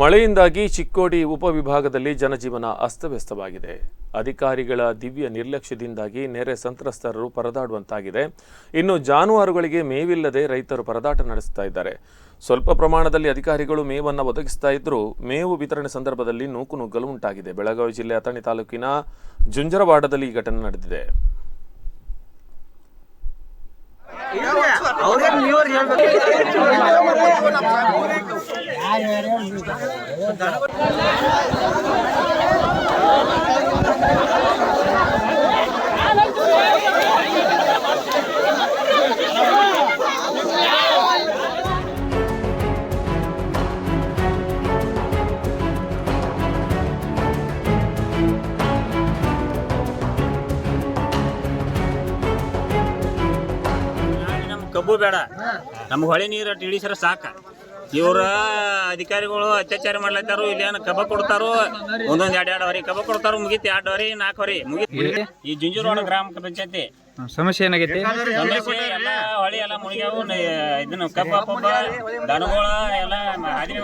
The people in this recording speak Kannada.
ಮಳೆಯಿಂದಾಗಿ ಚಿಕ್ಕೋಡಿ ಉಪವಿಭಾಗದಲ್ಲಿ ಜನಜೀವನ ಅಸ್ತವ್ಯಸ್ತವಾಗಿದೆ. ಅಧಿಕಾರಿಗಳ ದಿವ್ಯ ನಿರ್ಲಕ್ಷ್ಯದಿಂದಾಗಿ ನೆರೆ ಸಂತ್ರಸ್ತರು ಪರದಾಡುವಂತಾಗಿದೆ. ಇನ್ನು ಜಾನುವಾರುಗಳಿಗೆ ಮೇವಿಲ್ಲದೆ ರೈತರು ಪರದಾಟ ನಡೆಸ್ತಾ ಇದ್ದಾರೆ. ಸ್ವಲ್ಪ ಪ್ರಮಾಣದಲ್ಲಿ ಅಧಿಕಾರಿಗಳು ಮೇವನ್ನು ಒದಗಿಸ್ತಾ ಇದ್ದರೂ ಮೇವು ವಿತರಣೆ ಸಂದರ್ಭದಲ್ಲಿ ನೂಕು ನುಗ್ಗಲು ಉಂಟಾಗಿದೆ. ಬೆಳಗಾವಿ ಜಿಲ್ಲೆ ಅಥಣಿ ತಾಲೂಕಿನ ಜುಂಜರವಾಡದಲ್ಲಿ ಈ ಘಟನೆ ನಡೆದಿದೆ. ಕಬ್ಬು ಬೇಡ. ನಮ್ಗೆ ಹೊಳೆ ನೀರು ಇಳಿಸ್ರ ಸಾಕ. ಇವ್ರ ಅಧಿಕಾರಿಗಳು ಅತ್ಯಾಚಾರ ಮಾಡ್ಲತ್ತಾರು ಇಲ್ಲೇನು ಕಬ ಕೊಡ್ತಾರೋ ಒಂದೊಂದ್ ಎರಡ್ ಎರಡು ಹೊರಿ ಕಬ ಕೊಡ್ತಾರೋ ಮುಗಿತ್ ಎರಡು ಹೊರಿ ನಾಲ್ಕು ಹೊರಿ ಮುಗಿತ್. ಈ ಜುಂಜುರೋಣ ಗ್ರಾಮ ಪಂಚಾಯತಿ. ಸಮಸ್ಯೆ ಏನಾಗೈತಿ? ಸಮಸ್ಯೆ ಎಲ್ಲ ಹೊಳಿ ಎಲ್ಲ ಮುಳುಗ್ಯಾವು ಇದನ್ನು ಕಬ್ಬ ಪಬ್ಬ ದನಗಳ ಎಲ್ಲ ಹಾದಿ